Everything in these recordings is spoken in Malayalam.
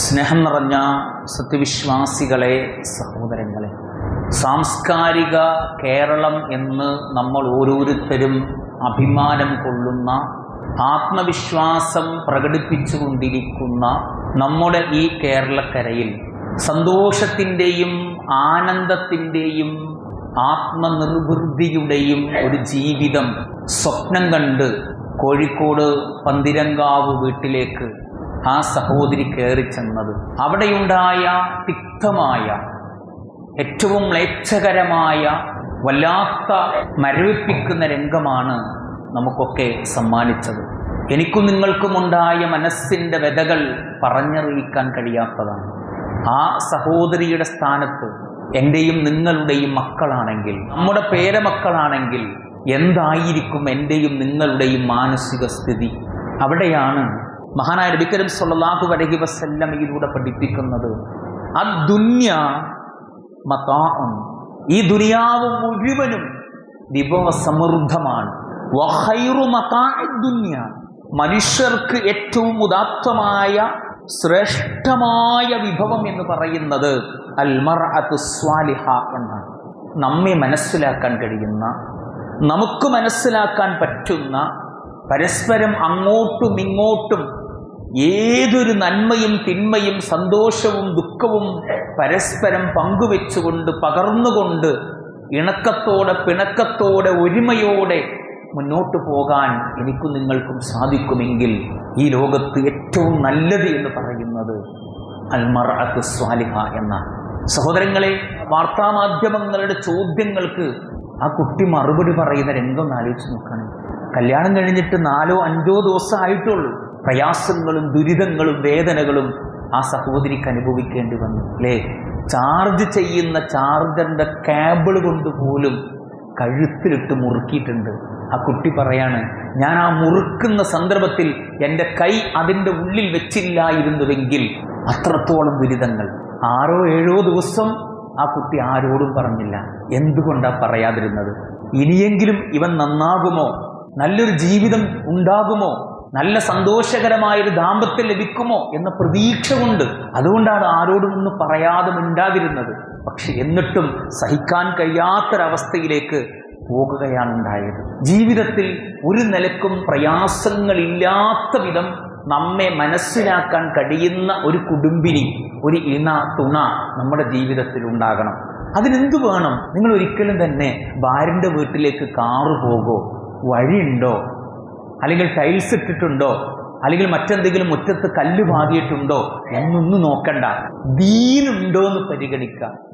സ്നേഹം നിറഞ്ഞ സത്യവിശ്വാസികളെ സഹോദരങ്ങളെ. സാംസ്കാരിക കേരളം എന്ന് നമ്മൾ ഓരോരുത്തരും അഭിമാനം കൊള്ളുന്ന ആത്മവിശ്വാസം പ്രകടിപ്പിച്ചുകൊണ്ടിരിക്കുന്ന നമ്മുടെ ഈ കേരളക്കരയിൽ സന്തോഷത്തിന്റെയും ആനന്ദത്തിന്റെയും ആത്മനിർവൃതിയുടെയും ഒരു ജീവിതം സ്വപ്നം കണ്ട് കോഴിക്കോട് പന്തിരങ്കാവ് വീട്ടിലേക്ക് ആ സഹോദരി കയറി ചെന്നത് അവിടെയുണ്ടായ തിക്തമായ ഏറ്റവും മ്ലേച്ഛകരമായ വല്ലാത്ത മരവിപ്പിക്കുന്ന രംഗമാണ് നമുക്കൊക്കെ സമ്മാനിച്ചത്. എനിക്കും നിങ്ങൾക്കുമുണ്ടായ മനസ്സിന്റെ വ്യതകൾ പറഞ്ഞറിയിക്കാൻ കഴിയാത്തതാണ്. ആ സഹോദരിയുടെ സ്ഥാനത്ത് എന്റെയും നിങ്ങളുടെയും മക്കളാണെങ്കിൽ നമ്മുടെ പേരമക്കളാണെങ്കിൽ എന്തായിരിക്കും എന്റെയും നിങ്ങളുടെയും മാനസിക സ്ഥിതി? അവിടെയാണ് മഹാനായ നബിക്കരം സൊല്ലാഹു അലൈഹി വസ്ല്ലം ഇതിലൂടെ പഠിപ്പിക്കുന്നത് അദ്ദുന്യ മതാഉം ഈ ദുനിയാവ് മുഴുവനും വിഭവസമൃദ്ധമാണ്. ദുന്യ ദുനിയ. മനുഷ്യർക്ക് ഏറ്റവും ഉദാത്തമായ ശ്രേഷ്ഠമായ വിഭവം എന്ന് പറയുന്നത് അൽമർഅത്തു സ്വാലിഹ എന്നാണ്. നമ്മെ മനസ്സിലാക്കാൻ കഴിയുന്ന നമുക്ക് മനസ്സിലാക്കാൻ പറ്റുന്ന പരസ്പരം അങ്ങോട്ടും ഇങ്ങോട്ടും ഏതൊരു നന്മയും തിന്മയും സന്തോഷവും ദുഃഖവും പരസ്പരം പങ്കുവെച്ചുകൊണ്ട് പകർന്നുകൊണ്ട് ഇണക്കത്തോടെ പിണക്കത്തോടെ ഒരുമയോടെ മുന്നോട്ട് പോകാൻ എനിക്കും നിങ്ങൾക്കും സാധിക്കുമെങ്കിൽ ഈ ലോകത്ത് ഏറ്റവും നല്ലത് എന്ന് പറയുന്നത് അൽമർ അത്ത് സ്വാലിഹ എന്ന. സഹോദരങ്ങളെ വാർത്താമാധ്യമങ്ങളുടെ ചോദ്യങ്ങൾക്ക് ആ കുട്ടി മറുപടി പറയുന്ന രംഗം ആലോചിച്ച് നോക്കുകയാണ് കല്യാണം കഴിഞ്ഞിട്ട് നാലോ അഞ്ചോ ദിവസം ആയിട്ടുള്ളൂ. പ്രയാസങ്ങളും ദുരിതങ്ങളും വേദനകളും ആ സഹോദരിക്ക് അനുഭവിക്കേണ്ടി വന്നു. അല്ലേ? ചാർജ് ചെയ്യുന്ന ചാർജറിന്റെ കേബിൾ കൊണ്ട് പോലും കഴുത്തിലിട്ട് മുറുക്കിയിട്ടുണ്ട്. ആ കുട്ടി പറയാണ് ഞാൻ ആ മുറുക്കുന്ന സന്ദർഭത്തിൽ എന്റെ കൈ അതിന്റെ ഉള്ളിൽ വെച്ചില്ലായിരുന്നുവെങ്കിൽ അത്രത്തോളം ദുരിതങ്ങൾ. ആറോ ഏഴോ ദിവസം ആ കുട്ടി ആരോടും പറഞ്ഞില്ല. എന്തുകൊണ്ടാണ് പറയാതിരുന്നത്? ഇനിയെങ്കിലും ഇവൻ നന്നാകുമോ? നല്ലൊരു ജീവിതം ഉണ്ടാകുമോ? നല്ല സന്തോഷകരമായൊരു ദാമ്പത്യം ലഭിക്കുമോ എന്ന പ്രതീക്ഷ കൊണ്ട് അതുകൊണ്ടാണ് ആരോടും ഒന്നും പറയാതെ മിണ്ടാതിരുന്നത്. പക്ഷെ എന്നിട്ടും സഹിക്കാൻ കഴിയാത്തൊരവസ്ഥയിലേക്ക് പോകുകയാണ് ഉണ്ടായത്. ജീവിതത്തിൽ ഒരു നിലക്കും പ്രയാസങ്ങളില്ലാത്ത വിധം നമ്മെ മനസ്സിലാക്കാൻ കഴിയുന്ന ഒരു കുടുംബിനി ഒരു ഇണ തുണ നമ്മുടെ ജീവിതത്തിൽ ഉണ്ടാകണം. അതിനെന്തു വേണം? നിങ്ങൾ ഒരിക്കലും തന്നെ ഭാര്യന്റെ വീട്ടിലേക്ക് കാറ് പോകോ വഴിയുണ്ടോ? അല്ലെങ്കിൽ ടൈൽസ് ഇട്ടിട്ടുണ്ടോ? അല്ലെങ്കിൽ മറ്റെന്തെങ്കിലും മുറ്റത്ത് കല്ല് പാതിയിട്ടുണ്ടോ? എന്നൊന്നും നോക്കണ്ട. ദീനുണ്ടോ എന്ന് പരിഗണിക്കുക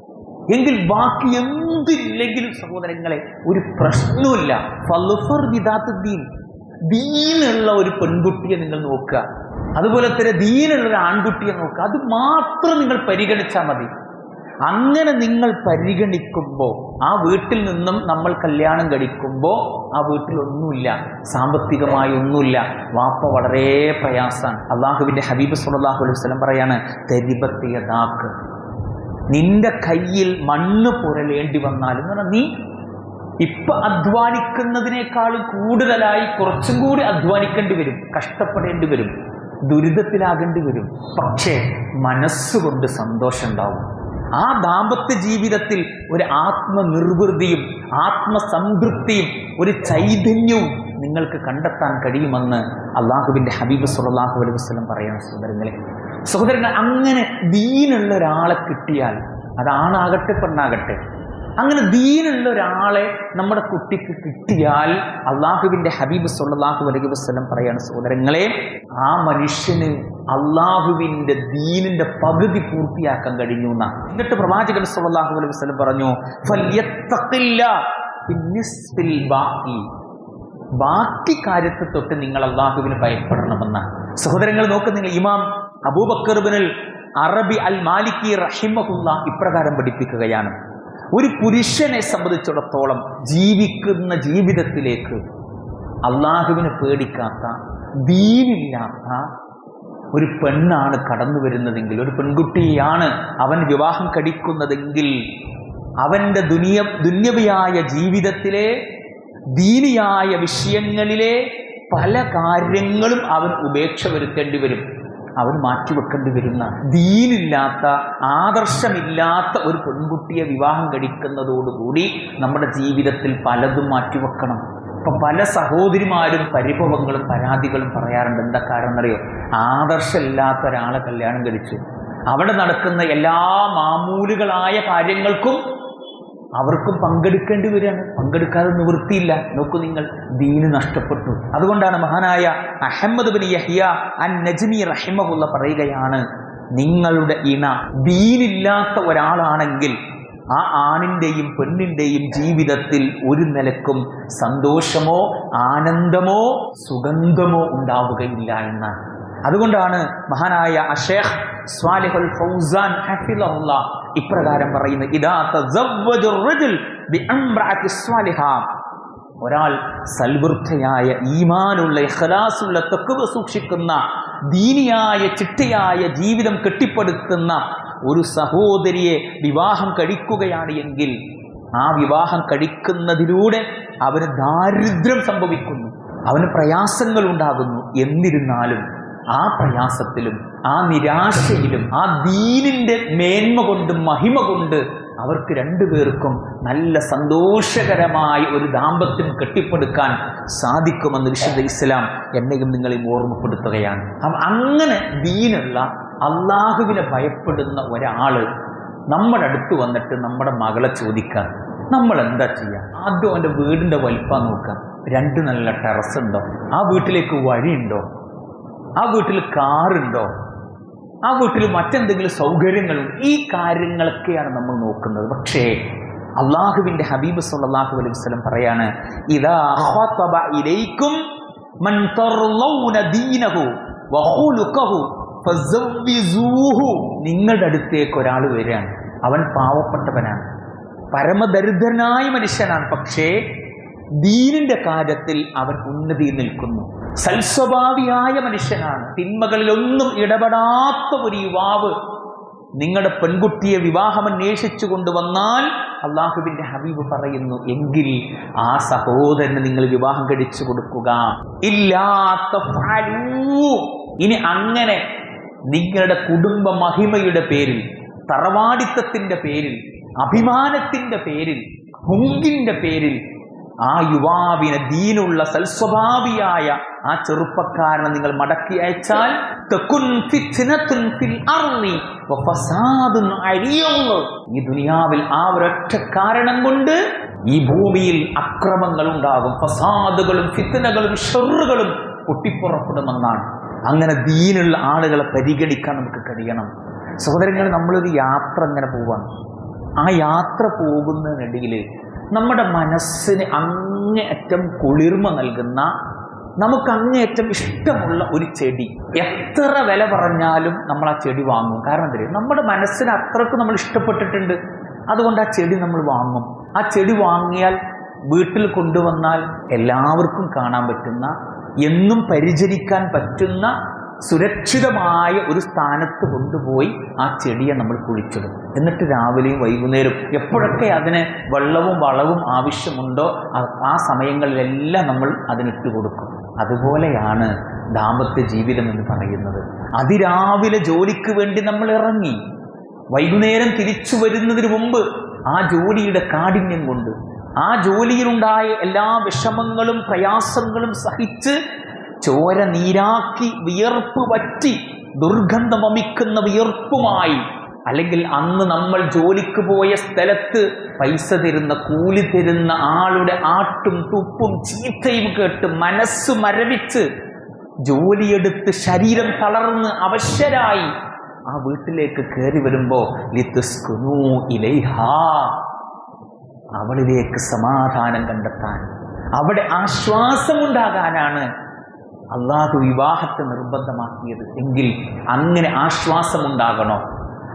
എങ്കിൽ ബാക്കി എന്തില്ലെങ്കിലും സഹോദരങ്ങളെ ഒരു പ്രശ്നവുമില്ല. ഫലുഫർ വിദാത്ത് ദീൻ ദീനുള്ള ഒരു പെൺകുട്ടിയെ നിങ്ങൾ നോക്കുക. അതുപോലെ തന്നെ ദീനുള്ള ഒരു ആൺകുട്ടിയെ നോക്കുക. അത് മാത്രം നിങ്ങൾ പരിഗണിച്ചാൽ മതി. അങ്ങനെ നിങ്ങൾ പരിഗണിക്കുമ്പോൾ ആ വീട്ടിൽ നിന്നും നമ്മൾ കല്യാണം കഴിക്കുമ്പോൾ ആ വീട്ടിൽ ഒന്നുമില്ല സാമ്പത്തികമായി ഒന്നുമില്ല. വാപ്പ വളരെ പ്രയാസമാണ്. അള്ളാഹുവിന്റെ ഹബീബ് സുല്ലാഹു അലൈഹി വസ്ലം പറയാണ് തെരിപത്തിയ ദാക്ക് നിന്റെ കയ്യിൽ മണ്ണ് പുരലേണ്ടി വന്നാൽ എന്ന് പറഞ്ഞാൽ നീ ഇപ്പൊ അധ്വാനിക്കുന്നതിനേക്കാൾ കൂടുതലായി കുറച്ചും കൂടി അധ്വാനിക്കേണ്ടി വരും കഷ്ടപ്പെടേണ്ടി വരും ദുരിതത്തിലാകേണ്ടി വരും. പക്ഷേ മനസ്സുകൊണ്ട് സന്തോഷം ഉണ്ടാവും ആ ദാമ്പത്യ ജീവിതത്തിൽ ഒരു ആത്മനിർവൃതിയും ആത്മസംതൃപ്തിയും ഒരു ചൈതന്യവും നിങ്ങൾക്ക് കണ്ടെത്താൻ കഴിയുമെന്ന് അള്ളാഹുവിന്റെ ഹബീബ് സുല്ലാഹു അലൈഹി വസ്ലം പറയുന്ന സഹോദരങ്ങളെ. സഹോദരങ്ങൾ അങ്ങനെ ദീനുള്ള ഒരാളെ കിട്ടിയാൽ അതാണാകട്ടെ പെണ്ണാകട്ടെ അങ്ങനെ ദീനുള്ള ഒരാളെ നമ്മുടെ കുട്ടിക്ക് കിട്ടിയാൽ അള്ളാഹുവിന്റെ ഹബീബ് സല്ലാഹു അലൈഹി വസ്ലം പറയാണ് സഹോദരങ്ങളെ ആ മനുഷ്യന് അള്ളാഹുവിന്റെ ദീനിന്റെ പകുതി പൂർത്തിയാക്കാൻ കഴിഞ്ഞു എന്നാ. എന്നിട്ട് പ്രവാചകൻ സല്ലാഹു അലൈഹി വസ്ലം പറഞ്ഞു ബാക്കി. ബാക്കി കാര്യത്തെ തൊട്ട് നിങ്ങൾ അള്ളാഹുവിന് ഭയപ്പെടണമെന്ന. സഹോദരങ്ങൾ നോക്കുന്ന ഇമാം അബൂബക്കർബിനൽ അറബി അൽ മാലിക്കി റഹിമഹുല്ല ഇപ്രകാരം പഠിപ്പിക്കുകയാണ്. ഒരു പുരുഷനെ സംബന്ധിച്ചിടത്തോളം ജീവിക്കുന്ന ജീവിതത്തിലേക്ക് അള്ളാഹുവിനെ പേടിക്കാത്ത ദീനില്ലാത്ത ഒരു പെണ്ണാണ് കടന്നു വരുന്നതെങ്കിൽ ഒരു പെൺകുട്ടിയാണ് അവൻ വിവാഹം കഴിക്കുന്നതെങ്കിൽ അവന്റെ ദുനിയ ദുന്യവിയായ ജീവിതത്തിലെ ദീനിയായ വിഷയങ്ങളിലെ പല കാര്യങ്ങളും അവൻ ഉപേക്ഷ വരുത്തേണ്ടി വരും. അവൻ മാറ്റിവെക്കേണ്ടി വരുന്ന ദീനില്ലാത്ത ആദർശമില്ലാത്ത ഒരു പെൺകുട്ടിയെ വിവാഹം കഴിക്കുന്നതോടുകൂടി നമ്മുടെ ജീവിതത്തിൽ പലതും മാറ്റിവെക്കണം. ഇപ്പം പല സഹോദരിമാരും പരിഭവങ്ങളും പരാതികളും പറയാറുണ്ട്. എന്താ കാരണം അറിയോ ആദർശമില്ലാത്ത ഒരാളെ കല്യാണം കഴിച്ചു. അവിടെ നടക്കുന്ന എല്ലാ മാമൂലുകളായ കാര്യങ്ങൾക്കും അവർക്കും പങ്കെടുക്കേണ്ടി വരികയാണ്. പങ്കെടുക്കാതെ നിവൃത്തിയില്ല. നോക്കൂ നിങ്ങൾ ദീന് നഷ്ടപ്പെട്ടു. അതുകൊണ്ടാണ് മഹാനായ അഹമ്മദ് ബിൻ യഹിയ അൻ നജ്മി റഹിമഹുള്ള പറയുകയാണ് നിങ്ങളുടെ ഇണ ദീനില്ലാത്ത ഒരാളാണെങ്കിൽ ആ ആണിന്റെയും പെണ്ണിന്റെയും ജീവിതത്തിൽ ഒരു നിലക്കും സന്തോഷമോ ആനന്ദമോ സുഗന്ധമോ ഉണ്ടാവുകയില്ല എന്നാണ്. അതുകൊണ്ടാണ് മഹാനായ അഷേഖ് സ്വാലിഹുൽ ഫൗസാൻ ഹഫിളഹുല്ല ഇപ്രകാരം ബിഅംറഅത്തി സ്വാലിഹ. ഒരാൾ സൽവൃദ്ധയായ ഈമാനുള്ള ഇഖ്ലാസുള്ള തെക്കുവ സൂക്ഷിക്കുന്ന ദീനിയായ ചിട്ടയായ ജീവിതം കെട്ടിപ്പടുക്കുന്ന ഒരു സഹോദരിയെ വിവാഹം കഴിക്കുകയാണ് എങ്കിൽ ആ വിവാഹം കഴിക്കുന്നതിലൂടെ അവന് ദാരിദ്ര്യം സംഭവിക്കുന്നു അവന് പ്രയാസങ്ങൾ ഉണ്ടാകുന്നു എന്നിരുന്നാലും ആ പ്രയാസത്തിലും ആ നിരാശയിലും ആ ദീനിന്റെ മേന്മ കൊണ്ട് മഹിമ കൊണ്ട് അവർക്ക് രണ്ടുപേർക്കും നല്ല സന്തോഷകരമായ ഒരു ദാമ്പത്യം കെട്ടിപ്പടുക്കാൻ സാധിക്കുമെന്ന് വിശുദ്ധ ഇസ്ലാം എന്നെയും നിങ്ങളെയും ഓർമ്മപ്പെടുത്തുകയാണ്. അങ്ങനെ ദീനുള്ള അള്ളാഹുവിനെ ഭയപ്പെടുന്ന ഒരാൾ നമ്മുടെ അടുത്ത് വന്നിട്ട് നമ്മുടെ മകളെ ചോദിക്കാം നമ്മൾ എന്താ ചെയ്യുക ആദ്യം അവന്റെ വീടിന്റെ വലിപ്പം നോക്കാം. രണ്ട് നല്ല ടെറസ് ഉണ്ടോ ആ വീട്ടിലേക്ക് വഴിയുണ്ടോ? ആ വീട്ടിൽ കാറുണ്ടോ? ആ വീട്ടിൽ മറ്റെന്തെങ്കിലും സൗകര്യങ്ങളുണ്ട്? ഈ കാര്യങ്ങളൊക്കെയാണ് നമ്മൾ നോക്കുന്നത്. പക്ഷേ അള്ളാഹുവിന്റെ ഹബീബ് സല്ലാഹു അലൈഹി വസല്ലം പറയാണ് ഖതബ ഇലൈക്കും നിങ്ങളുടെ അടുത്തേക്ക് ഒരാൾ വരികയാണ്. അവൻ പാവപ്പെട്ടവനാണ്. പരമദരിദ്രനായ മനുഷ്യനാണ്. പക്ഷേ ദീനിന്റെ കാര്യത്തിൽ അവൻ ഉന്നതിയിൽ നിൽക്കുന്നു. സൽസ്വഭാവിയായ മനുഷ്യനാണ്. തിന്മകളിലൊന്നും ഇടപെടാത്ത ഒരു യുവാവ് നിങ്ങളുടെ പെൺകുട്ടിയെ വിവാഹം അന്വേഷിച്ചു കൊണ്ടുവന്നാൽ അള്ളാഹുബിന്റെ ഹബീബ് പറയുന്നു എങ്കിൽ ആ സഹോദരന് നിങ്ങൾ വിവാഹം കഴിച്ചു കൊടുക്കുക. ഇല്ലാത്ത ഇനി അങ്ങനെ നിങ്ങളുടെ കുടുംബ മഹിമയുടെ പേരിൽ തറവാടിത്തത്തിന്റെ പേരിൽ അഭിമാനത്തിന്റെ പേരിൽ ഹുങ്കിന്റെ പേരിൽ ആ യുവാവിനെ ദീനുള്ള സൽസ്വഭാവിയായ ആ ചെറുപ്പക്കാരനെ നിങ്ങൾ മടക്കി അയച്ചാൽ. ഈ ദുനിയാവിൽ ആ ഒരൊറ്റ കാരണം കൊണ്ട് ഈ ഭൂമിയിൽ അക്രമങ്ങൾ ഉണ്ടാകും. ഫസാദുകളും ഫിത്തനകളും ഷെറുകളും പൊട്ടിപ്പുറപ്പെടുമെന്നാണ്. അങ്ങനെ ദീനുള്ള ആളുകളെ പരിഗണിക്കാൻ നമുക്ക് കഴിയണം. സഹോദരങ്ങൾ നമ്മളൊരു യാത്ര അങ്ങനെ പോവാണ്. ആ യാത്ര പോകുന്നതിനിടയിൽ നമ്മുടെ മനസ്സിന് അങ്ങേയറ്റം കുളിർമ നൽകുന്ന നമുക്ക് അങ്ങേയറ്റം ഇഷ്ടമുള്ള ഒരു ചെടി. എത്ര വില പറഞ്ഞാലും നമ്മൾ ആ ചെടി വാങ്ങും. കാരണം എന്താ നമ്മുടെ മനസ്സിന് അത്രയ്ക്ക് നമ്മൾ ഇഷ്ടപ്പെട്ടിട്ടുണ്ട്. അതുകൊണ്ട് ആ ചെടി നമ്മൾ വാങ്ങും. ആ ചെടി വാങ്ങിയാൽ വീട്ടിൽ കൊണ്ടുവന്നാൽ എല്ലാവർക്കും കാണാൻ പറ്റുന്ന എന്നും പരിചരിക്കാൻ പറ്റുന്ന സുരക്ഷിതമായ ഒരു സ്ഥാനത്ത് കൊണ്ടുപോയി ആ ചെടിയെ നമ്മൾ കുഴിച്ചിടും എന്നിട്ട് രാവിലെയും വൈകുന്നേരവും എപ്പോഴൊക്കെ അതിന് വെള്ളവും വളവും ആവശ്യമുണ്ടോ ആ- സമയങ്ങളിലെല്ലാം നമ്മൾ അതിനിട്ട് കൊടുക്കും. അതുപോലെയാണ് ദാമ്പത്യ ജീവിതം എന്ന് പറയുന്നത്. അതിരാവിലെ ജോലിക്ക് വേണ്ടി നമ്മൾ ഇറങ്ങി. വൈകുന്നേരം തിരിച്ചു വരുന്നതിന് മുമ്പ് ആ ജോലിയുടെ കാഠിന്യം കൊണ്ട് ആ ജോലിയിലുണ്ടായ എല്ലാ വിഷമങ്ങളും പ്രയാസങ്ങളും സഹിച്ച് ചോര നീരാക്കി വിയർപ്പ് വറ്റി ദുർഗന്ധം വമിക്കുന്ന വിയർപ്പുമായി. അല്ലെങ്കിൽ അന്ന് നമ്മൾ ജോലിക്ക് പോയ സ്ഥലത്ത് പൈസ തരുന്ന കൂലി തരുന്ന ആളുടെ ആട്ടും തുപ്പും ചീത്തയും കേട്ട് മനസ്സ് മരവിച്ച് ജോലിയെടുത്ത് ശരീരം തളർന്ന് അവശരായി. ആ വീട്ടിലേക്ക് കയറി വരുമ്പോ അവളിലേക്ക് സമാധാനം കണ്ടെത്താൻ അവിടെ ആശ്വാസമുണ്ടാകാനാണ് അള്ളാഹു വിവാഹത്തെ നിർബന്ധമാക്കിയത് എങ്കിൽ അങ്ങനെ ആശ്വാസമുണ്ടാകണോ?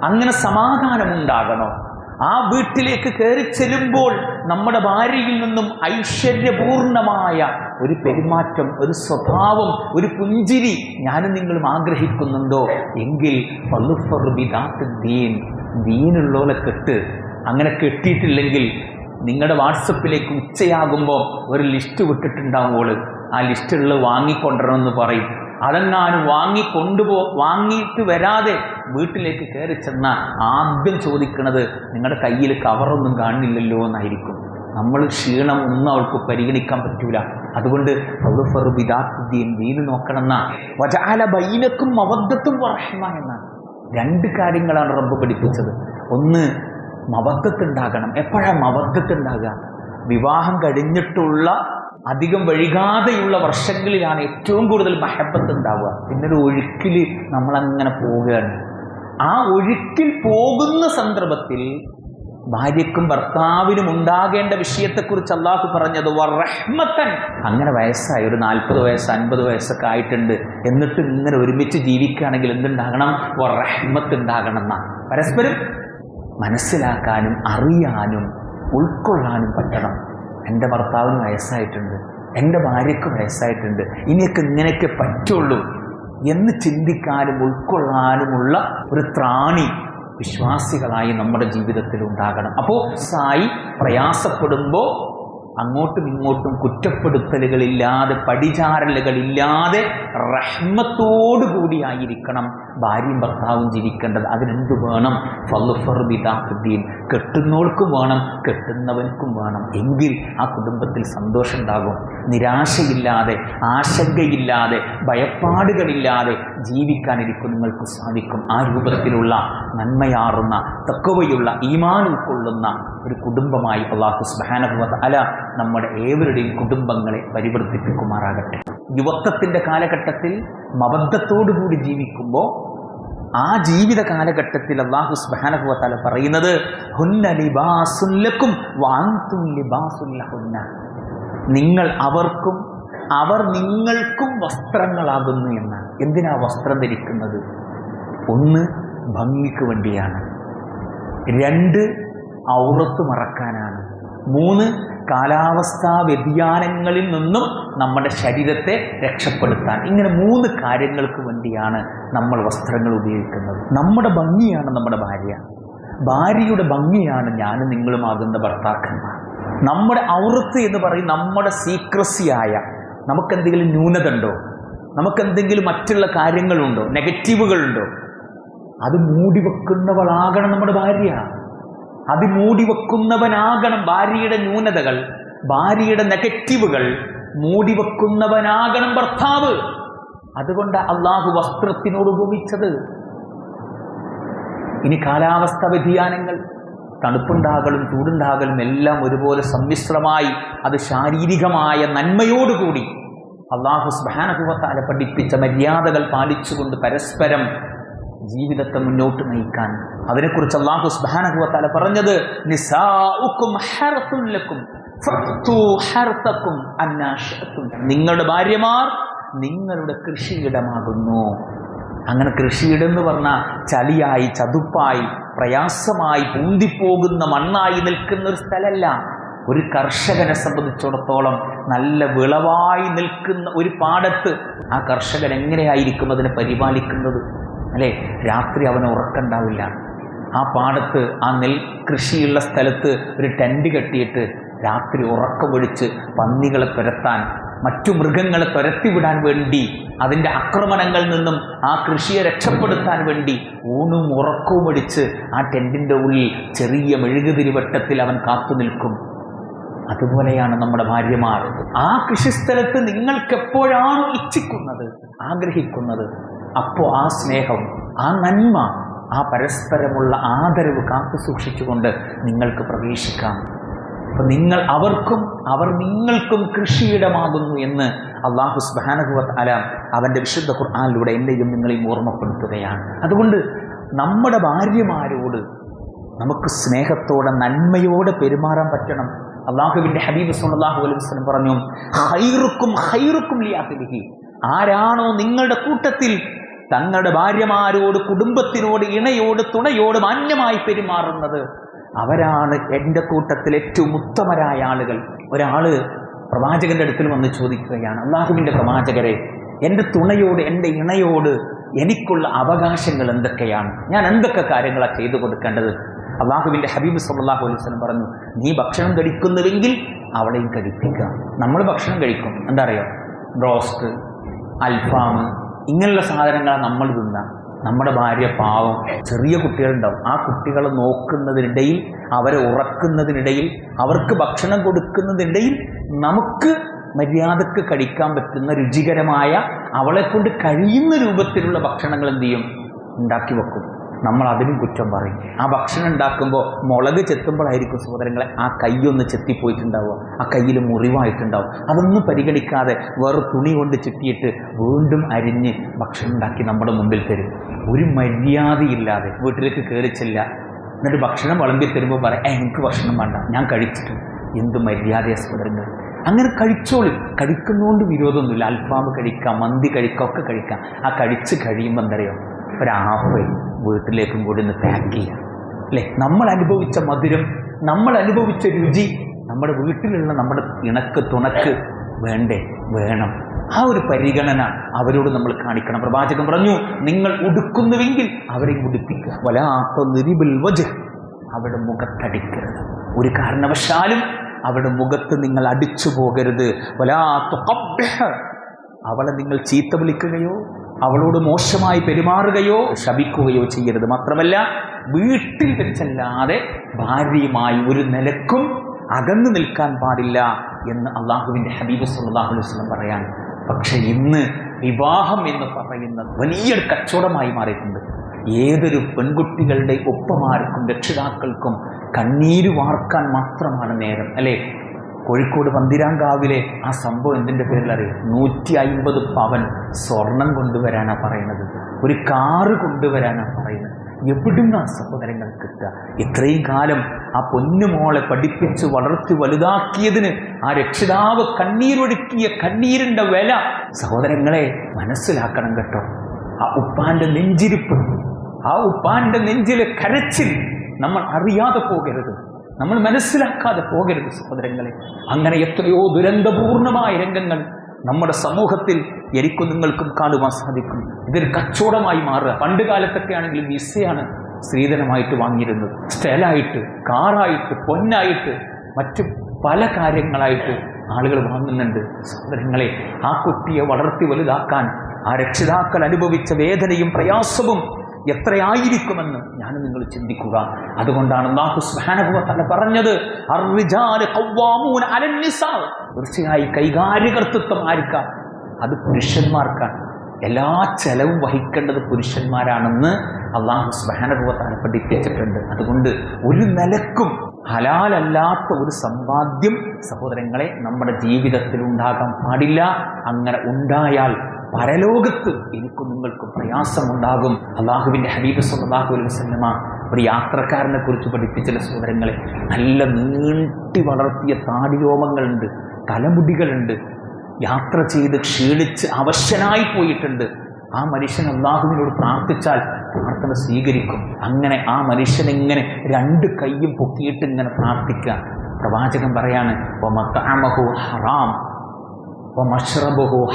അങ്ങനെ സമാധാനമുണ്ടാകണോ? ആ വീട്ടിലേക്ക് കയറി ചെല്ലുമ്പോൾ നമ്മുടെ ഭാര്യയിൽ നിന്നും ഐശ്വര്യപൂർണമായ ഒരു പെരുമാറ്റം ഒരു സ്വഭാവം ഒരു പുഞ്ചിരി ഞാനും നിങ്ങളും ആഗ്രഹിക്കുന്നുണ്ടോ? എങ്കിൽ ദീൻ ദീനുള്ളോലെ കെട്ട്. അങ്ങനെ കെട്ടിയിട്ടില്ലെങ്കിൽ നിങ്ങളുടെ വാട്സപ്പിലേക്ക് ഉച്ചയാകുമ്പോൾ ഒരു ലിസ്റ്റ് വിട്ടിട്ടുണ്ടാവുമ്പോൾ ആ ലിസ്റ്റുള്ള വാങ്ങിക്കൊണ്ടിരണമെന്ന് പറയും. അതെങ്ങാനും വാങ്ങിക്കൊണ്ടുപോ വാങ്ങിയിട്ട് വരാതെ വീട്ടിലേക്ക് കയറി ചെന്ന ആദ്യം ചോദിക്കുന്നത് നിങ്ങളുടെ കയ്യിൽ കവറൊന്നും കാണില്ലല്ലോ എന്നായിരിക്കും. നമ്മൾ ക്ഷീണം ഒന്നും അവൾക്ക് പരിഗണിക്കാൻ പറ്റൂല. അതുകൊണ്ട് ബിദാത്തുദ്ദീൻ വീണ് നോക്കണമെന്ന വജാല ബൈനക്കും മവദ്ധത്തും വർഷമ എന്നാണ് രണ്ട് കാര്യങ്ങളാണ് റബ്ബ് പഠിപ്പിച്ചത്. ഒന്ന് മവദ്ധത്തുണ്ടാകണം എപ്പോഴാണ് മവദ്ധത്തുണ്ടാകുക വിവാഹം കഴിഞ്ഞിട്ടുള്ള അധികം വഴികാതെയുള്ള വർഷങ്ങളിലാണ് ഏറ്റവും കൂടുതൽ മഹബത്ത് ഉണ്ടാവുക. പിന്നൊരു ഒഴുക്കിൽ നമ്മളങ്ങനെ പോവുകയാണ്. ആ ഒഴുക്കിൽ പോകുന്ന സന്ദർഭത്തിൽ ഭാര്യക്കും ഭർത്താവിനും ഉണ്ടാകേണ്ട വിഷയത്തെക്കുറിച്ച് അള്ളാഹു പറഞ്ഞത് വറഹ്മത്തൻ അങ്ങനെ വയസ്സായി. ഒരു നാൽപ്പത് വയസ്സ് അൻപത് വയസ്സൊക്കെ ആയിട്ടുണ്ട്. എന്നിട്ട് ഇങ്ങനെ ഒരുമിച്ച് ജീവിക്കുകയാണെങ്കിൽ എന്തുണ്ടാകണം? വറഹ്മത്ത് ഉണ്ടാകണം എന്നാണ്. പരസ്പരം മനസ്സിലാക്കാനും അറിയാനും ഉൾക്കൊള്ളാനും പറ്റണം. എന്റെ ഭർത്താവിന് വയസ്സായിട്ടുണ്ട് എന്റെ ഭാര്യയ്ക്ക് വയസ്സായിട്ടുണ്ട് ഇനിയൊക്കെ ഇങ്ങനെയൊക്കെ പറ്റുള്ളൂ എന്ന് ചിന്തിക്കാനും ഉൾക്കൊള്ളാനുമുള്ള ഒരു ത്രാണി വിശ്വാസികളായി നമ്മുടെ ജീവിതത്തിൽ ഉണ്ടാകണം. അപ്പോൾ സായി പ്രയാസപ്പെടുമ്പോൾ അങ്ങോട്ടും ഇങ്ങോട്ടും കുറ്റപ്പെടുത്തലുകളില്ലാതെ പടിചാരലുകളില്ലാതെ റഹ്മത്തോടു കൂടിയായിരിക്കണം ഭാര്യയും ഭർത്താവും ജീവിക്കേണ്ടത്. അതിനെന്ത് വേണം? ഫലുഫർബിദാഹുദ്ദീൻ കെട്ടുന്നോൾക്കും വേണം കെട്ടുന്നവനക്കും വേണം. എങ്കിൽ ആ കുടുംബത്തിൽ സന്തോഷം ഉണ്ടാകും നിരാശയില്ലാതെ ആശങ്കയില്ലാതെ ഭയപ്പാടുകളില്ലാതെ ജീവിക്കാനിരിക്കും നിങ്ങൾക്ക് സാധിക്കും. ആ രൂപത്തിലുള്ള നന്മയാറുന്ന തക്കവയുള്ള ഈമാൻ ഉൾക്കൊള്ളുന്ന ഒരു കുടുംബമായി അള്ളാഹു സ്മഹാനഭവത് അല നമ്മുടെ ഏവരുടെയും കുടുംബങ്ങളെ പരിവർത്തിപ്പിക്കുമാറാകട്ടെ യുവത്വത്തിന്റെ കാലഘട്ടത്തിൽ മബദ്ധത്തോടുകൂടി ജീവിക്കുമ്പോൾ ആ ജീവിത കാലഘട്ടത്തിൽ അള്ളാഹു സ്ബാനഹുവത്താല പറയുന്നത് ഹുന്ന നിങ്ങൾ അവർക്കും അവർ നിങ്ങൾക്കും വസ്ത്രങ്ങളാകുന്നു എന്നാണ്. എന്തിനാ വസ്ത്രം ധരിക്കുന്നത്? ഒന്ന് ഭംഗിക്ക് വേണ്ടിയാണ്. രണ്ട് ഔറത്ത് മറക്കാനാണ്. മൂന്ന് കാലാവസ്ഥാ വ്യതിയാനങ്ങളിൽ നിന്നും നമ്മുടെ ശരീരത്തെ രക്ഷപ്പെടുത്താൻ. ഇങ്ങനെ മൂന്ന് കാര്യങ്ങൾക്ക് വേണ്ടിയാണ് നമ്മൾ വസ്ത്രങ്ങൾ ഉപയോഗിക്കുന്നത്. നമ്മുടെ ഭംഗിയാണ് നമ്മുടെ ഭാര്യ. ഭാര്യയുടെ ഭംഗിയാണ് ഞാനും നിങ്ങളുമാകുന്ന ഭർത്താക്കന്മാർ. നമ്മുടെ ഔറത്ത് എന്ന് പറയും നമ്മുടെ സീക്രസിയായ നമുക്കെന്തെങ്കിലും ന്യൂനത ഉണ്ടോ നമുക്കെന്തെങ്കിലും മറ്റുള്ള കാര്യങ്ങളുണ്ടോ? നെഗറ്റീവുകളുണ്ടോ? അത് മൂടിവെക്കുന്നവളാകണം നമ്മുടെ ഭാര്യ. അത് മൂടി വെക്കുന്നവനാകണം ഭാര്യയുടെ ന്യൂനതകൾ ഭാര്യയുടെ നെഗറ്റീവുകൾ. മൂടി വെക്കുന്നവനാകണം ഭർത്താവ്. അതുകൊണ്ട് അള്ളാഹു വസ്ത്രത്തിനോട് ഉപമിച്ചത്. ഇനി കാലാവസ്ഥ വ്യതിയാനങ്ങൾ തണുപ്പുണ്ടാകലും ചൂടുണ്ടാകലും എല്ലാം ഒരുപോലെ സമ്മിശ്രമായി അത് ശാരീരികമായ നന്മയോടുകൂടി അള്ളാഹു സ്ബാനഹുവത്താല പഠിപ്പിച്ച മര്യാദകൾ പാലിച്ചുകൊണ്ട് പരസ്പരം ജീവിതത്തെ മുന്നോട്ട് നയിക്കാൻ. അതിനെക്കുറിച്ച് അള്ളാഹു സ്ബാനഹുവത്താല പറഞ്ഞത്. നിങ്ങളുടെ ഭാര്യമാർ നിങ്ങളുടെ കൃഷിയിടമാകുന്നു. അങ്ങനെ കൃഷിയിടെന്ന് പറഞ്ഞാൽ ചളിയായി ചതുപ്പായി പ്രയാസമായി പൂന്തിപ്പോകുന്ന മണ്ണായി നിൽക്കുന്ന ഒരു സ്ഥലമല്ല ഒരു കർഷകനെ സംബന്ധിച്ചിടത്തോളം നല്ല വിളവായി നിൽക്കുന്ന ഒരു പാടത്ത് ആ കർഷകൻ എങ്ങനെയായിരിക്കും അതിനെ പരിപാലിക്കുന്നത്? അല്ലേ? രാത്രി അവന് ഉറക്കണ്ടാവില്ല ആ പാടത്ത് ആ നെൽ കൃഷിയുള്ള സ്ഥലത്ത് ഒരു ടെന്റ് കെട്ടിയിട്ട് രാത്രി ഉറക്കമൊഴിച്ച് പന്നികളെ തുരത്താൻ മറ്റു മൃഗങ്ങളെ തുരത്തിവിടാൻ വേണ്ടി അതിന്റെ ആക്രമണങ്ങളിൽ നിന്നും ആ കൃഷിയെ രക്ഷപ്പെടുത്താൻ വേണ്ടി ഊണും ഉറക്കവും അടിച്ച് ആ ടെന്റിന്റെ ഉള്ളിൽ ചെറിയ മെഴുകുതിരിവട്ടത്തിൽ അവൻ കാത്തു നിൽക്കും. അതുപോലെയാണ് നമ്മുടെ ഭാര്യമാർ. ആ കൃഷിസ്ഥലത്ത് നിങ്ങൾക്ക് എപ്പോഴാണോ ഇച്ഛിക്കുന്നത് ആഗ്രഹിക്കുന്നത്? അപ്പോൾ ആ സ്നേഹം ആ നന്മ ആ പരസ്പരമുള്ള ആദരവ് കാത്തു സൂക്ഷിച്ചുകൊണ്ട് നിങ്ങൾക്ക് പ്രവേശിക്കാം അപ്പം നിങ്ങൾ അവർക്കും അവർ നിങ്ങൾക്കും കൃഷിയിടമാകുന്നു എന്ന് അള്ളാഹു സ്ബാനഹുവത്ത് അലാം അവന്റെ വിശുദ്ധ ഖുർആാനിലൂടെ എന്റെയും നിങ്ങളെയും ഓർമ്മപ്പെടുത്തുകയാണ്. അതുകൊണ്ട് നമ്മുടെ ഭാര്യമാരോട് നമുക്ക് സ്നേഹത്തോടെ നന്മയോടെ പെരുമാറാൻ പറ്റണം. അള്ളാഹുവിന്റെ ഹബീബ് സുല്ലാഹു അലൈഹി വസ്ലം പറഞ്ഞു ഹൈറുക്കും ഹൈറുക്കും ലിയാഹി ആരാണോ നിങ്ങളുടെ കൂട്ടത്തിൽ തങ്ങളുടെ ഭാര്യമാരോട് കുടുംബത്തിനോട് ഇണയോട് തുണയോട് മാന്യമായി പെരുമാറുന്നത് അവരാണ് എന്റെ കൂട്ടത്തിൽ ഏറ്റവും ഉത്തമരായ ആളുകൾ. ഒരാൾ പ്രവാചകന്റെ അടുത്തിൽ വന്ന് ചോദിക്കുകയാണ് അള്ളാഹുവിന്റെ പ്രവാചകരെ എന്റെ തുണയോട് എന്റെ ഇണയോട് എനിക്കുള്ള അവകാശങ്ങൾ എന്തൊക്കെയാണ്? ഞാൻ എന്തൊക്കെ കാര്യങ്ങളാണ് ചെയ്തു കൊടുക്കേണ്ടത്? അള്ളാഹുവിന്റെ ഹബീബ് സല്ലാഹു അലൈവലം പറഞ്ഞു നീ ഭക്ഷണം കഴിക്കുന്നുവെങ്കിൽ അവളെയും കഴിപ്പിക്കുക. നമ്മൾ ഭക്ഷണം കഴിക്കും. എന്താ അറിയോ? ബ്രോസ്റ്റ് അൽഫാം ഇങ്ങനെയുള്ള സാധനങ്ങൾ നമ്മൾ തിന്നാം. നമ്മുടെ ഭാര്യ പാവം ചെറിയ കുട്ടികളുണ്ടാവും. ആ കുട്ടികളെ നോക്കുന്നതിനിടയിൽ അവരെ ഉറക്കുന്നതിനിടയിൽ അവർക്ക് ഭക്ഷണം കൊടുക്കുന്നതിനിടയിൽ നമുക്ക് മര്യാദയ്ക്ക് കഴിക്കാൻ പറ്റുന്ന രുചികരമായ അവളെ കൊണ്ട് കഴിയുന്ന രൂപത്തിലുള്ള ഭക്ഷണങ്ങൾ എന്ത് ചെയ്യും? ഉണ്ടാക്കി വെക്കും. നമ്മൾ അതിനും കുറ്റം പറയും. ആ ഭക്ഷണം ഉണ്ടാക്കുമ്പോൾ മുളക് ചെത്തുമ്പോഴായിരിക്കും സഹോദരങ്ങളെ ആ കൈയൊന്ന് ചെത്തിപ്പോയിട്ടുണ്ടാവുക. ആ കയ്യിൽ മുറിവായിട്ടുണ്ടാവും. അതൊന്നും പരിഗണിക്കാതെ വേറെ തുണി കൊണ്ട് ചുറ്റിയിട്ട് വീണ്ടും അരിഞ്ഞ് ഭക്ഷണം ഉണ്ടാക്കി നമ്മുടെ മുമ്പിൽ തരും. ഒരു മര്യാദയില്ലാതെ വീട്ടിലേക്ക് കയറി എന്നിട്ട് ഭക്ഷണം വിളമ്പി തരുമ്പോൾ പറയാം "ഏ, എനിക്ക് ഭക്ഷണം വേണ്ട. ഞാൻ കഴിച്ചിട്ടുണ്ട്. എന്ത് മര്യാദയ സഹോദരങ്ങൾ അങ്ങനെ കഴിച്ചോളും. കഴിക്കുന്നതുകൊണ്ട് വിരോധമൊന്നുമില്ല. അൽഫാമ് കഴിക്കാം മന്തി കഴിക്കാം ഒക്കെ കഴിക്കാം. ആ കഴിച്ച് കഴിയുമ്പോൾ എന്തറിയോ ഒരു ആപ്പ് വീട്ടിലേക്കും കൂടി ഒന്ന് പാക്ക് ചെയ്യാം. അല്ലേ? നമ്മൾ അനുഭവിച്ച മധുരം നമ്മൾ അനുഭവിച്ച രുചി നമ്മുടെ വീട്ടിലുള്ള നമ്മുടെ ഇണക്ക് തുണക്ക് വേണ്ടേ? വേണം. ആ ഒരു പരിഗണന അവരോട് നമ്മൾ കാണിക്കണം. പ്രവാചകൻ പറഞ്ഞു നിങ്ങൾ ഉടുക്കുന്നുവെങ്കിൽ അവരെ ഉടുപ്പിക്കുക. വലാത്ത നിരിബിൽ വജ് അവരുടെ മുഖത്തടിക്കരുത്. ഒരു കാരണവശാലും അവരുടെ മുഖത്ത് നിങ്ങൾ അടിച്ചു പോകരുത് വലാത്ത അവളെ നിങ്ങൾ ചീത്ത വിളിക്കുകയോ അവളോട് മോശമായി പെരുമാറുകയോ ശപിക്കുകയോ ചെയ്യരുത് മാത്രമല്ല വീട്ടിൽ വെച്ചല്ലാതെ ഭാര്യയുമായി ഒരു നിലക്കും അകന്നു നിൽക്കാൻ പാടില്ല എന്ന് അള്ളാഹുവിന്റെ ഹബീബ് സല്ലാഹു വസല്ലം പറയാൻ. പക്ഷെ ഇന്ന് വിവാഹം എന്ന് പറയുന്ന വലിയൊരു കച്ചവടമായി മാറിയിട്ടുണ്ട്. ഏതൊരു പെൺകുട്ടികളുടെ ഒപ്പമാർക്കും രക്ഷിതാക്കൾക്കും കണ്ണീര് വാർക്കാൻ മാത്രമാണ് നേരം അല്ലേ? കോഴിക്കോട് പന്തിരാങ്കാവിലെ ആ സംഭവം എന്തിന്റെ പേരിൽ അറിയാം? നൂറ്റി അയിമ്പത് പവൻ സ്വർണം കൊണ്ടുവരാനാണ് പറയുന്നത്. ഒരു കാറ് കൊണ്ടുവരാനാണ് പറയുന്നത്. എവിടുന്ന സഹോദരങ്ങൾ കിട്ടുക? ഇത്രയും കാലം ആ പൊന്നുമോളെ പഠിപ്പിച്ച് വളർത്തി വലുതാക്കിയതിന് ആ രക്ഷിതാവ് കണ്ണീരൊടുക്കിയ കണ്ണീരിന്റെ വില സഹോദരങ്ങളെ മനസ്സിലാക്കണം കേട്ടോ. ആ ഉപ്പാന്റെ നെഞ്ചിരിപ്പ് ആ ഉപ്പാന്റെ നെഞ്ചിലെ കരച്ചിൽ നമ്മൾ അറിയാതെ പോകരുത്. നമ്മൾ മനസ്സിലാക്കാതെ പോകരുത് സഹോദരങ്ങളെ. അങ്ങനെ എത്രയോ ദുരന്തപൂർണമായ രംഗങ്ങൾ നമ്മുടെ സമൂഹത്തിൽ എനിക്കും നിങ്ങൾക്കും കാണുവാൻ സാധിക്കും. ഇതൊരു കച്ചവടമായി മാറുക. പണ്ട് കാലത്തൊക്കെ ആണെങ്കിൽ വിസയാണ് സ്ത്രീധനമായിട്ട് വാങ്ങിയിരുന്നത്. സ്റ്റൈലായിട്ട് കാറായിട്ട് പൊന്നായിട്ട് മറ്റു പല കാര്യങ്ങളായിട്ട് ആളുകൾ വാങ്ങുന്നുണ്ട്. സഹോദരങ്ങളെ ആ കുട്ടിയെ വളർത്തി വലുതാക്കാൻ ആ രക്ഷിതാക്കൾ അനുഭവിച്ച വേദനയും പ്രയാസവും എത്രയായിരിക്കുമെന്ന് ഞാൻ നിങ്ങൾ ചിന്തിക്കുക. അതുകൊണ്ടാണ് വ തആല പറഞ്ഞത് തീർച്ചയായി കൈകാര്യകർത്തൃത്വം ആർക്കാ? അത് പുരുഷന്മാർക്കാണ്. എല്ലാ ചെലവും വഹിക്കേണ്ടത് പുരുഷന്മാരാണെന്ന് അള്ളാഹു തആല പഠിപ്പിച്ചിട്ടുണ്ട്. അതുകൊണ്ട് ഒരു നിലക്കും ഹലാലല്ലാത്ത ഒരു സമ്പാദ്യം സഹോദരങ്ങളെ നമ്മുടെ ജീവിതത്തിൽ ഉണ്ടാകാൻ പാടില്ല. അങ്ങനെ ഉണ്ടായാൽ പരലോകത്ത് എനിക്കും നിങ്ങൾക്കും പ്രയാസമുണ്ടാകും. അള്ളാഹുവിന്റെ ഹബീബ് സല്ലാഹു അലൈഹി വസല്ലമ ഒരു യാത്രക്കാരനെ കുറിച്ച് പഠിപ്പിച്ച സഹോദരങ്ങളെ നല്ല നീട്ടി വളർത്തിയ താടിരോമങ്ങളുണ്ട് തലമുടികളുണ്ട് യാത്ര ചെയ്ത് ക്ഷീണിച്ച് അവശനായി പോയിട്ടുണ്ട്. ആ മനുഷ്യൻ അള്ളാഹുവിനോട് പ്രാർത്ഥിച്ചാൽ പ്രാർത്ഥന സ്വീകരിക്കും. അങ്ങനെ ആ മനുഷ്യൻ ഇങ്ങനെ രണ്ട് കൈയും പൊക്കിയിട്ട് ഇങ്ങനെ പ്രാർത്ഥിക്കുക. പ്രവാചകൻ പറയാണ് "വമത്അമഹു ഹറാം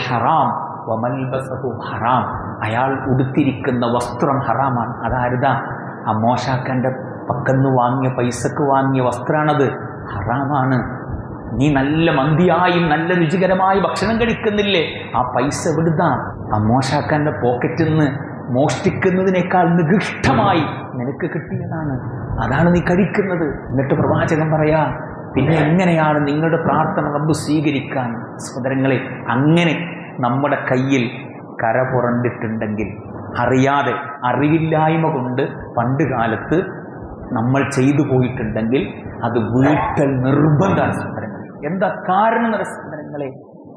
ഹറാം. വമൽബസഹു ഹറാം. അയാൾ ഉടുത്തിരിക്കുന്ന വസ്ത്രം ഹറാമാണ്. അതാരുതാ? ആ മോശാക്കന്റെ പക്കന്ന് വാങ്ങിയ പൈസക്ക് വാങ്ങിയ വസ്ത്രമാണത് ഹറാമാണ്. നീ നല്ല മന്തിയായും നല്ല രുചികരമായി ഭക്ഷണം കഴിക്കുന്നില്ലേ? ആ പൈസ വിടുതാ ആ മോശാക്കാന്റെ പോക്കറ്റിൽ നിന്ന് മോഷ്ടിക്കുന്നതിനേക്കാൾ നികൃഷ്ടമായി നിനക്ക് കിട്ടിയതാണ്. അതാണ് നീ കഴിക്കുന്നത്. എന്നിട്ട് പ്രവാചകൻ പറയാ പിന്നെ എങ്ങനെയാണ് നിങ്ങളുടെ പ്രാർത്ഥന റബ്ബ് സ്വീകരിക്കാൻ? സഹോദരങ്ങളെ അങ്ങനെ നമ്മുടെ കയ്യിൽ കര പുറണ്ടിട്ടുണ്ടെങ്കിൽ അറിയാതെ അറിവില്ലായ്മ കൊണ്ട് പണ്ട് കാലത്ത് നമ്മൾ ചെയ്തു പോയിട്ടുണ്ടെങ്കിൽ അത് വീട്ടൽ നിർബന്ധമാണ് സുന്ദരങ്ങൾ എന്താ കാരണം എന്ന സഹോദരങ്ങളെ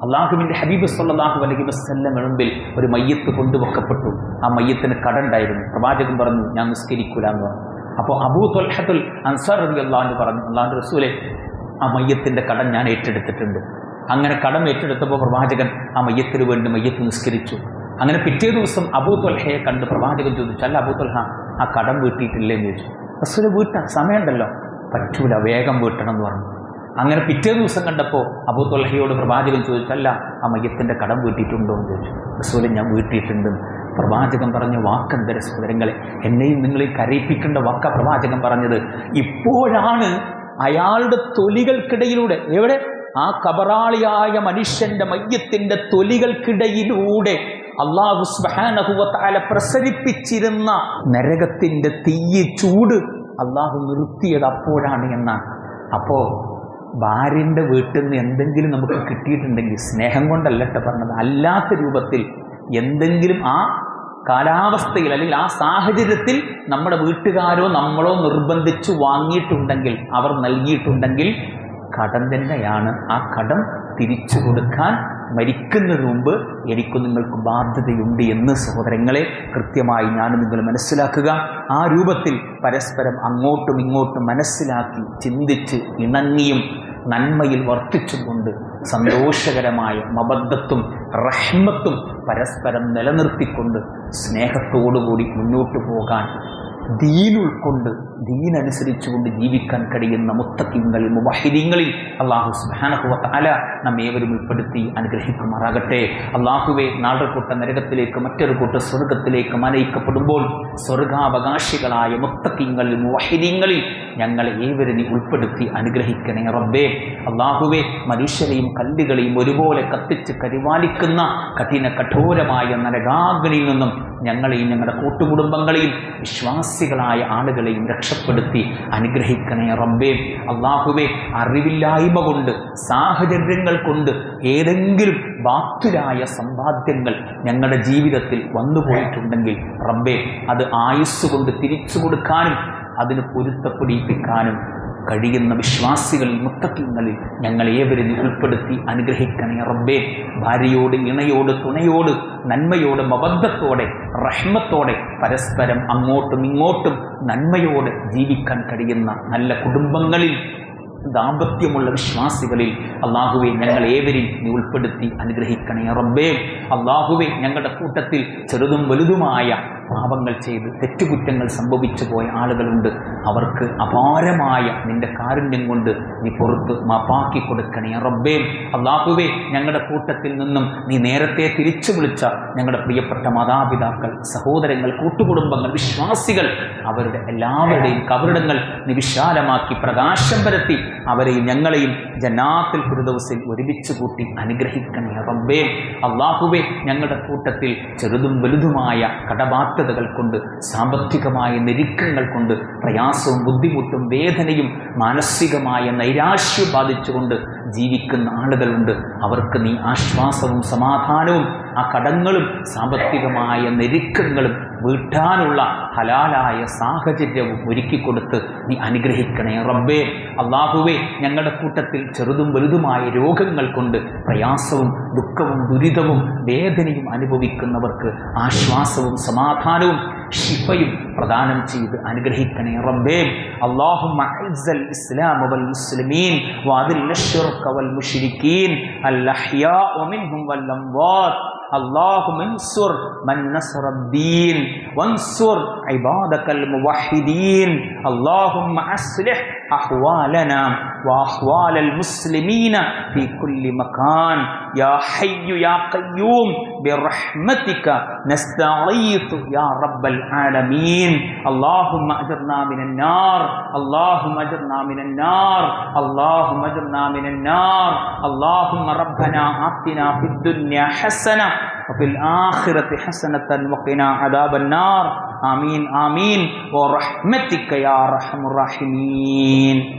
അള്ളാഹുവിന്റെ ഹബീബ് സല്ലാഹു അലൈഹി വസല്ലം മുൻപിൽ ഒരു മയ്യത്ത് കൊണ്ടുവെക്കപ്പെട്ടു. ആ മയ്യത്തിന് കടണ്ടായിരുന്നു. പ്രവാചകൻ പറഞ്ഞു ഞാൻ നിസ്കരിക്കൂല എന്ന് പറഞ്ഞു. അപ്പോൾ അബൂ തൊൽഹത്തുൽ അൻസാർ റബി അള്ളാഹു പറഞ്ഞു അള്ളാഹു റസൂലെ ആ മയ്യത്തിന്റെ കടം ഞാൻ ഏറ്റെടുത്തിട്ടുണ്ട്. അങ്ങനെ കടം ഏറ്റെടുത്തപ്പോൾ പ്രവാചകൻ ആ മയ്യത്തിന് വേണ്ടി മയ്യത്ത് നിസ്കരിച്ചു. അങ്ങനെ പിറ്റേ ദിവസം അബൂ തൊൽഹയെ കണ്ട് പ്രവാചകൻ ചോദിച്ചു അല്ല അബൂ തൊൽഹ ആ കടം വീട്ടിയിട്ടില്ലേ? എന്ന് ചോദിച്ചു. റസൂൽ വീട്ടാ സമയമുണ്ടല്ലോ. പറ്റൂല വേഗം വീട്ടണം എന്ന് പറഞ്ഞു. അങ്ങനെ പിറ്റേ ദിവസം കണ്ടപ്പോൾ അബൂ തൊൽഹയോട് പ്രവാചകൻ ചോദിച്ചല്ല ആ മയ്യത്തിന്റെ കടം വീട്ടിയിട്ടുണ്ടോ? എന്ന് ചോദിച്ചു. റസൂൽ ഞാൻ വീട്ടിയിട്ടുണ്ട്. പ്രവാചകൻ പറഞ്ഞ വാക്കെന്തര സഹോദരങ്ങളെ എന്നെയും നിങ്ങളെയും കരയിപ്പിക്കേണ്ട വാക്ക പ്രവാചകൻ പറഞ്ഞത്. ഇപ്പോഴാണ് അയാളുടെ തൊലികൾക്കിടയിലൂടെ എവിടെ? ആ കബറാളിയായ മനുഷ്യന്റെ മയ്യത്തിന്റെ തൊലികൾക്കിടയിലൂടെ അള്ളാഹു സ്മഹാനഹുവത്താല പ്രസരിപ്പിച്ചിരുന്ന നരകത്തിന്റെ തീയ ചൂട് അള്ളാഹു നിർത്തിയത് അപ്പോഴാണ് എന്നാണ്. അപ്പോ ഭാര്യന്റെ വീട്ടിൽ നിന്ന് എന്തെങ്കിലും നമുക്ക് കിട്ടിയിട്ടുണ്ടെങ്കിൽ സ്നേഹം കൊണ്ടല്ലട്ടെ പറഞ്ഞത്. അല്ലാത്ത രൂപത്തിൽ എന്തെങ്കിലും ആ കാലാവസ്ഥയിൽ അല്ലെങ്കിൽ ആ സാഹചര്യത്തിൽ നമ്മുടെ വീട്ടുകാരോ നമ്മളോ നിർബന്ധിച്ചു വാങ്ങിയിട്ടുണ്ടെങ്കിൽ അവർ നൽകിയിട്ടുണ്ടെങ്കിൽ കടം തന്നെയാണ്. ആ കടം തിരിച്ചു കൊടുക്കാൻ മരിക്കുന്നതിന് മുമ്പ് എനിക്കും നിങ്ങൾക്ക് ബാധ്യതയുണ്ട് എന്ന് സഹോദരങ്ങളെ കൃത്യമായി ഞാൻ നിങ്ങൾ മനസ്സിലാക്കുക. ആ രൂപത്തിൽ പരസ്പരം അങ്ങോട്ടും ഇങ്ങോട്ടും മനസ്സിലാക്കി ചിന്തിച്ച് ഇണങ്ങിയും നന്മയിൽ വർത്തിച്ചുകൊണ്ട് സന്തോഷകരമായ മബദ്ധത്തും റഹ്മത്തും പരസ്പരം നിലനിർത്തിക്കൊണ്ട് സ്നേഹത്തോടുകൂടി മുന്നോട്ട് പോകാൻ ദീൻ ഉൾക്കൊണ്ട് ദീൻ അനുസരിച്ചുകൊണ്ട് ജീവിക്കാൻ കഴിയുന്ന മുത്തക്കിങ്ങളിൽ മുബാഹിദീങ്ങളിൽ അള്ളാഹു സുബാനഹുവല നമ്മേവരും ഉൾപ്പെടുത്തി അനുഗ്രഹിക്കുമാറാകട്ടെ. അള്ളാഹുവെ നാടർക്കൂട്ട കൂട്ട നരകത്തിലേക്ക് മറ്റൊരു കൂട്ട സ്വർഗത്തിലേക്ക് മനയിക്കപ്പെടുമ്പോൾ സ്വർഗാവകാശികളായ മുത്തക്കിങ്ങളിൽ മുവഹിദീങ്ങളിൽ ഞങ്ങളെ ഏവരും ഉൾപ്പെടുത്തി അനുഗ്രഹിക്കണേ റബ്ബേ. അള്ളാഹുവെ മനുഷ്യരെയും കല്ലുകളെയും ഒരുപോലെ കത്തിച്ച് കരിവാലിക്കുന്ന കഠിന കഠോരമായ നരകാഗ്നിയിൽ നിന്നും ഞങ്ങളെയും ഞങ്ങളുടെ കൂട്ടുകുടുംബങ്ങളെയും വിശ്വാസികളായ ആളുകളെയും രക്ഷപ്പെടുത്തി അനുഗ്രഹിക്കണേ റബ്ബേ. അള്ളാഹുവെ അറിവില്ലായ്മ കൊണ്ട് സാഹചര്യങ്ങൾ കൊണ്ട് ഏതെങ്കിലും ബാത്തുലായ സമ്പാദ്യങ്ങൾ ഞങ്ങളുടെ ജീവിതത്തിൽ വന്നുപോയിട്ടുണ്ടെങ്കിൽ റബ്ബേ അത് ആയുസ് കൊണ്ട് തിരിച്ചു കൊടുക്കാനും അതിന് പൊരുത്തപ്പെടിപ്പിക്കാനും കഴിയുന്ന വിശ്വാസികളിൽ മുത്തക്കിങ്ങളിൽ ഞങ്ങൾ ഏവരും ഉൾപ്പെടുത്തി അനുഗ്രഹിക്കണേ റബ്ബേ. ഭാര്യയോട് ഇണയോട് തുണയോട് നന്മയോട് അബദ്ധത്തോടെ റഹ്മത്തോടെ പരസ്പരം അങ്ങോട്ടും ഇങ്ങോട്ടും നന്മയോടെ ജീവിക്കാൻ കഴിയുന്ന നല്ല കുടുംബങ്ങളിൽ ദാമ്പത്യമുള്ള വിശ്വാസികളിൽ അള്ളാഹുവെ ഞങ്ങൾ ഏവരും നീ ഉൾപ്പെടുത്തി അനുഗ്രഹിക്കണേ റബ്ബേ. അള്ളാഹുവെ ഞങ്ങളുടെ കൂട്ടത്തിൽ ചെറുതും വലുതുമായ പാപങ്ങൾ ചെയ്ത് തെറ്റുകുറ്റങ്ങൾ സംഭവിച്ചു പോയ ആളുകളുണ്ട്. അവർക്ക് അപാരമായ നിന്റെ കാരുണ്യം കൊണ്ട് നീ പുറത്ത് മാപ്പാക്കി കൊടുക്കണേ റബ്ബേ. അള്ളാഹുവെ ഞങ്ങളുടെ കൂട്ടത്തിൽ നിന്നും നീ നേരത്തെ തിരിച്ചു വിളിച്ച ഞങ്ങളുടെ പ്രിയപ്പെട്ട മാതാപിതാക്കൾ സഹോദരങ്ങൾ കൂട്ടുകുടുംബങ്ങൾ വിശ്വാസികൾ അവരുടെ എല്ലാവരുടെയും കവറിടങ്ങൾ നീ വിശാലമാക്കി പ്രകാശം പരത്തി അവരെയും ഞങ്ങളെയും ജന്നാത്തിൽ ഫിറുദൗസിൽ ഒരുമിച്ച് കൂട്ടി അനുഗ്രഹിക്കണേ റബ്ബേ. അള്ളാഹുബേ ഞങ്ങളുടെ കൂട്ടത്തിൽ ചെറുതും വലുതുമായ കടബാധ്യതകൾ കൊണ്ട് സാമ്പത്തികമായ നിരീക്കങ്ങൾ കൊണ്ട് പ്രയാസവും ബുദ്ധിമുട്ടും വേദനയും മാനസികമായ നൈരാശ്യം ബാധിച്ചുകൊണ്ട് ജീവിക്കുന്ന ആളുകളുണ്ട്. അവർക്ക് നീ ആശ്വാസവും സമാധാനവും ആ കടങ്ങളും സാമ്പത്തികമായ ഞെരുക്കങ്ങളും വീട്ടാനുള്ള ഹലാലായ സാഹചര്യവും ഒരുക്കിക്കൊടുത്ത് നീ അനുഗ്രഹിക്കണേ റബ്ബേ. അള്ളാഹുവേ ഞങ്ങളുടെ കൂട്ടത്തിൽ ചെറുതും വലുതുമായ രോഗങ്ങൾ കൊണ്ട് പ്രയാസവും ദുഃഖവും ദുരിതവും വേദനയും അനുഭവിക്കുന്നവർക്ക് ആശ്വാസവും സമാധാനവും ഷിഫയും പ്രദാനം ചെയ്ത് അനുഗ്രഹിക്കണേ റബ്ബേ. അള്ളാഹു ഇസ്ലാം വൽ മുസ്ലിമീൻ വൽ അൽ വൽ اللهم انصر من نصر الدين وانصر عبادك الموحدين اللهم اصلح احوالنا واحوال المسلمين في كل مكان يا حي يا قيوم برحمتك نستغيث يا رب العالمين. اللهم اجرنا من النار. اللهم اجرنا من النار. اللهم اجرنا من النار. اللهم ربنا آتنا في الدنيا حسنة وفي الآخرة حسنة وقنا عذاب النار. آمين آمين. ورحمتك يا أرحم الراحمين.